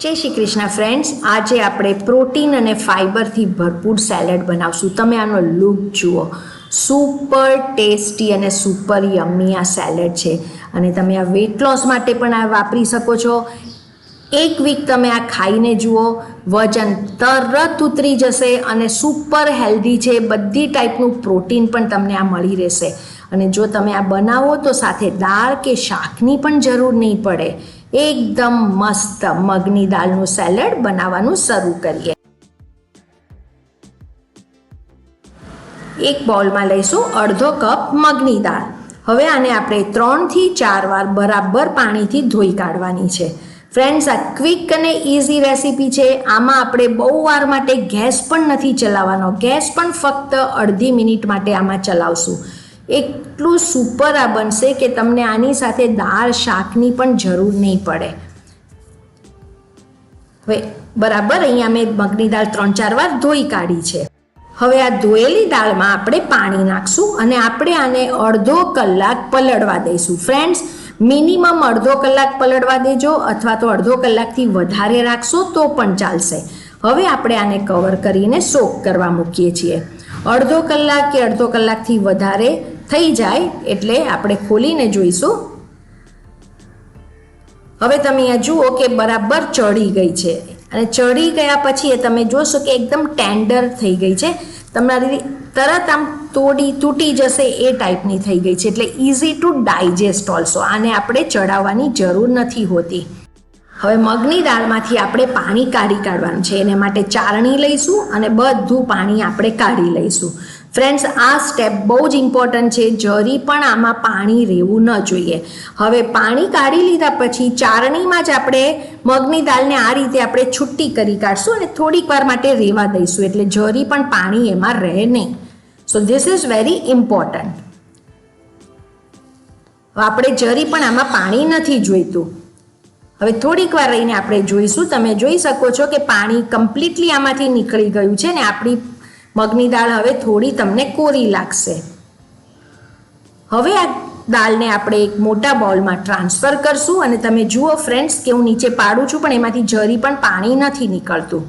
જય શ્રી કૃષ્ણ ફ્રેન્ડ્સ આજે આપણે પ્રોટીન અને ફાઇબરથી ભરપૂર સેલેડ બનાવશું. તમે આનો લુક જુઓ. સુપર ટેસ્ટી અને સુપર યમ્મી આ સેલેડ છે. અને તમે આ વેટ લોસ માટે પણ આ વાપરી શકો છો. એક વીક તમે આ ખાઈને જુઓ, વજન તરત ઉતરી જશે અને સુપર હેલ્ધી છે. બધી ટાઈપનું પ્રોટીન પણ તમને આ મળી રહેશે. અને જો તમે આ બનાવો તો સાથે દાળ કે શાકની પણ જરૂર નહીં પડે. એકદમ મસ્ત મગની દાળનું સેલડ બનાવવાનું શરૂ કરીએ. એક બોલમાં લઈશું અડધો કપ મગની દાળ. હવે આને આપણે ત્રણથી ચાર વાર બરાબર પાણીથી ધોઈ કાઢવાની છે. ફ્રેન્ડ્સ આ ક્વિક અને ઇઝી રેસીપી છે. આમાં આપણે બહુ વાર માટે ગેસ પણ નથી ચલાવવાનો. ગેસ પણ ફક્ત અડધી મિનિટ માટે આમાં ચલાવશું. એટલું સુપર આ બનશે કે તમને આની સાથે દાળ, શાકની પણ જરૂર નહીં પડે. હવે બરાબર, અહીંયા મેં મગની દાળ ત્રણ ચાર વાર ધોઈ કાઢી છે. હવે આ ધોયેલી દાળમાં આપણે પાણી નાખશું અને આપણે આને અડધો કલાક પલળવા દઈશું. ફ્રેન્ડ્સ મિનિમમ અડધો કલાક પલળવા દેજો અથવા તો અડધો કલાકથી વધારે રાખશો તો પણ ચાલશે. હવે આપણે આને કવર કરીને સોક કરવા મૂકીએ છીએ. અડધો કલાક કે અડધો કલાકથી વધારે થઈ જાય એટલે આપણે ખોલીને જોઈશું. હવે તમે અહીંયા જુઓ કે બરાબર ચડી ગઈ છે. અને ચડી ગયા પછી એ તમે જોશો કે એકદમ ટેન્ડર થઈ ગઈ છે. તમારી તરત આમ તોડી તૂટી જશે એ ટાઈપની થઈ ગઈ છે. એટલે ઇઝી ટુ ડાયજેસ્ટ ઓલ્સો આને આપણે ચડાવવાની જરૂર નથી હોતી. હવે મગની દાળમાંથી આપણે પાણી કાઢી કાઢવાનું છે. એને માટે ચારણી લઈશું અને બધું પાણી આપણે કાઢી લઈશું. ફ્રેન્ડ્સ આ સ્ટેપ બહુ જ ઇમ્પોર્ટન્ટ છે. જરી પણ આમાં પાણી રહેવું ન જોઈએ. હવે પાણી કાઢી લીધા પછી ચારણીમાં જ આપણે મગની દાળને આ રીતે આપણે છુટ્ટી કરી કાઢશું અને થોડીક વાર માટે રહેવા દઈશું. એટલે જરી પણ પાણી એમાં રહે નહીં. So this is very important આપણે જરી પણ આમાં પાણી નથી જોઈતું. હવે થોડીક વાર રહીને આપણે જોઈશું. તમે જોઈ શકો છો કે પાણી કમ્પ્લીટલી આમાંથી નીકળી ગયું છે ને આપણી મગની દાળ હવે થોડી તમને કોરી લાગશે. હવે આ દાળને આપણે એક મોટા બાઉલમાં ટ્રાન્સફર કરશું અને તમે જુઓ ફ્રેન્ડ્સ કે હું નીચે પાડું છું પણ એમાંથી જરી પણ પાણી નથી નીકળતું.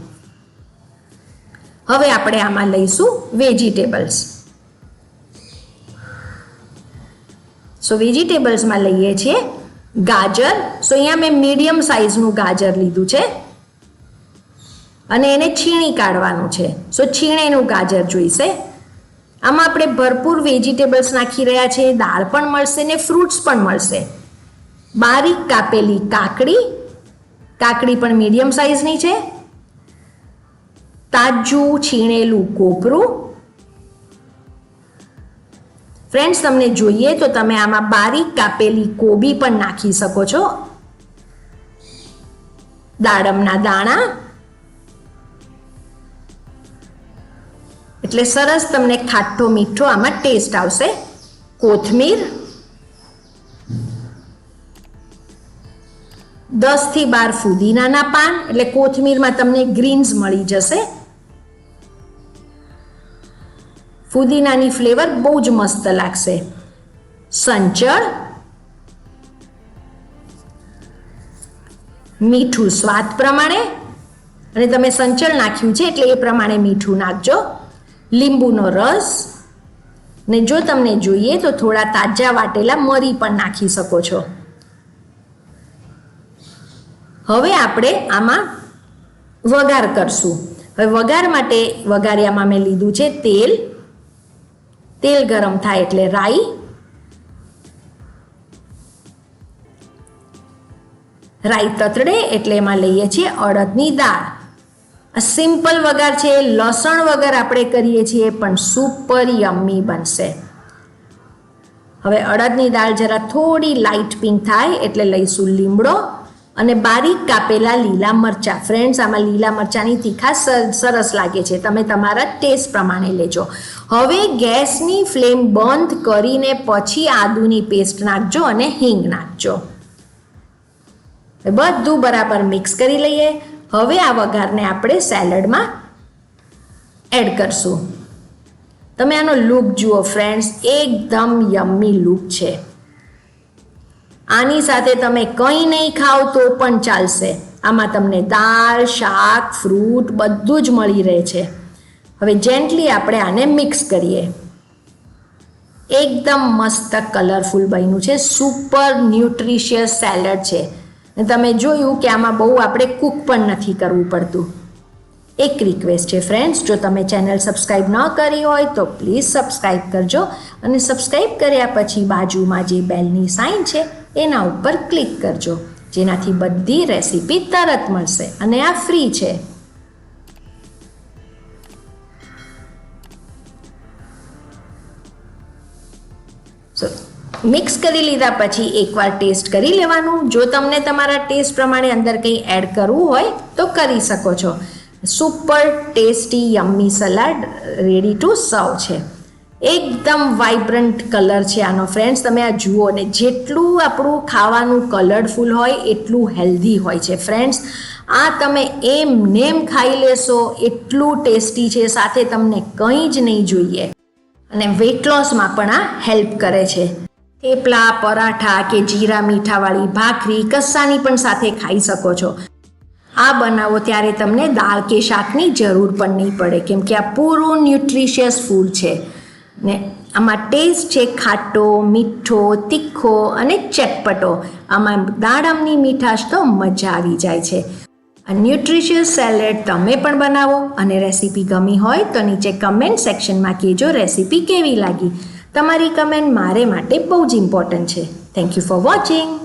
હવે આપણે આમાં લઈશું વેજીટેબલ્સ. સો વેજીટેબલ્સમાં લઈએ છીએ ગાજર. સો અહીંયા મેં મીડિયમ સાઇઝનું ગાજર લીધું છે. અને એને છીણી કાઢવાનું છે. સો છીણેનું ગાજર જોઈશે. આમાં આપણે ભરપૂર વેજીટેબલ્સ નાખી રહ્યા છે. દાળ પણ મળશે ને ફ્રૂટ્સ પણ મળશે. બારીક કાપેલી કાકડી. કાકડી પણ મીડિયમ સાઇઝની છે. તાજું છીણેલું કોપરું. ફ્રેન્ડ્સ તમને જોઈએ તો તમે આમાં બારીક કાપેલી કોબી પણ નાખી શકો છો. દાડમના દાણા. એટલે સરસ તમને ખાટો મીઠો આમાં ટેસ્ટ આવશે. કોથમીર દસથી બાર ફુદીનાના પાન, એટલે કોથમીરમાં તમને ગ્રીન્સ મળી જશે. ફુદીનાની ફ્લેવર બહુ જ મસ્ત લાગશે. સંચળ મીઠું સ્વાદ પ્રમાણે, અને તમે સંચળ નાખ્યું છે એટલે એ પ્રમાણે મીઠું નાખજો. લીંબુનો રસ. ને જો તમને જોઈએ તો થોડા તાજા વાટેલા મરી પણ નાખી શકો છો. હવે આપણે આમાં વઘાર કરશું. હવે વઘાર માટે વઘારિયામાં મેં લીધું છે તેલ. તેલ ગરમ થાય એટલે રાઈ. રાઈ તતડે એટલે એમાં લઈએ છીએ અડદની દાળ. આ સિમ્પલ વઘાર છે, લસણ વગર આપણે કરીએ છીએ, પણ સુપર યમ્મી બનશે. હવે અડદની દાળ જરા થોડી લાઇટ પિંક થાય, એટલે લઈશું લીમડો અને બારીક કાપેલા લીલા મરચાં. ફ્રેન્ડ્સ આમાં લીલા મરચાંની તીખા સરસ લાગે છે. તમે તમારા ટેસ્ટ પ્રમાણે લેજો. હવે ગેસની ફ્લેમ બંધ કરીને પછી આદુની પેસ્ટ નાખજો અને હિંગ નાખજો. બધું બરાબર મિક્સ કરી લઈએ. હવે આ વઘારને આપણે સેલડમાં એડ કરશું. તમે આનો લુક જુઓ ફ્રેન્ડ્સ, એકદમ યમ્મી લુક છે. આની સાથે તમે કંઈ નહીં ખાઓ તો પણ ચાલશે. આમાં તમને દાળ, શાક, ફ્રૂટ બધું જ મળી રહે છે. હવે જેન્ટલી આપણે આને મિક્સ કરીએ. એકદમ મસ્ત કલરફુલ બન્યું છે. સુપર ન્યુટ્રિશિયસ સેલડ છે. તમે જોયું કે આમાં બહુ આપણે કૂક પણ નથી કરવું પડતું. એક રિક્વેસ્ટ છે ફ્રેન્ડ્સ જો તમે ચેનલ સબસ્ક્રાઈબ ન કરી હોય તો પ્લીઝ સબસ્ક્રાઈબ કરજો અને સબસ્ક્રાઈબ કર્યા પછી બાજુમાં જે બેલની સાઇન છે, એના ઉપર ક્લિક કરજો. જેનાથી બધી રેસીપી તરત મળશે અને આ ફ્રી છે. સો મિક્સ કરી લીધા પછી એકવાર ટેસ્ટ કરી લેવાનું. જો તમને તમારા ટેસ્ટ પ્રમાણે અંદર કંઈ એડ કરવું હોય, તો કરી શકો છો. Super tasty yummy salad ready to serve છે. એકદમ વાઇબ્રન્ટ કલર છે આનો. ફ્રેન્ડ્સ તમે આ જુઓ ને, જેટલું આપણું ખાવાનું કલરફુલ હોય, એટલું હેલ્ધી હોય છે. ફ્રેન્ડ્સ આ તમે એમ નેમ ખાઈ લેશો, એટલું ટેસ્ટી છે, સાથે તમને કંઈ જ નહીં જોઈએ. અને વેટ લોસમાં પણ આ હેલ્પ કરે છે. થેપલા, પરાઠા કે જીરા મીઠાવાળી ભાખરી કસ્સાની પણ સાથે ખાઈ શકો છો. આ બનાવો ત્યારે તમને દાળ કે શાકની જરૂર પણ નહીં પડે, કેમ કે આ પૂરું ન્યુટ્રિશિયસ ફૂડ છે. ને આમાં ટેસ્ટ છે ખાટો, મીઠો, તીખો અને ચટપટો. આમાં દાડમની મીઠાશ તો મજા આવી જાય છે. આ ન્યુટ્રિશિયસ સેલેડ તમે પણ બનાવો અને રેસીપી ગમી હોય તો નીચે કમેન્ટ સેક્શનમાં કહેજો રેસીપી કેવી લાગી. તમારી કમેન્ટ મારે માટે બહુ જ ઇમ્પોર્ટન્ટ છે. Thank you for watching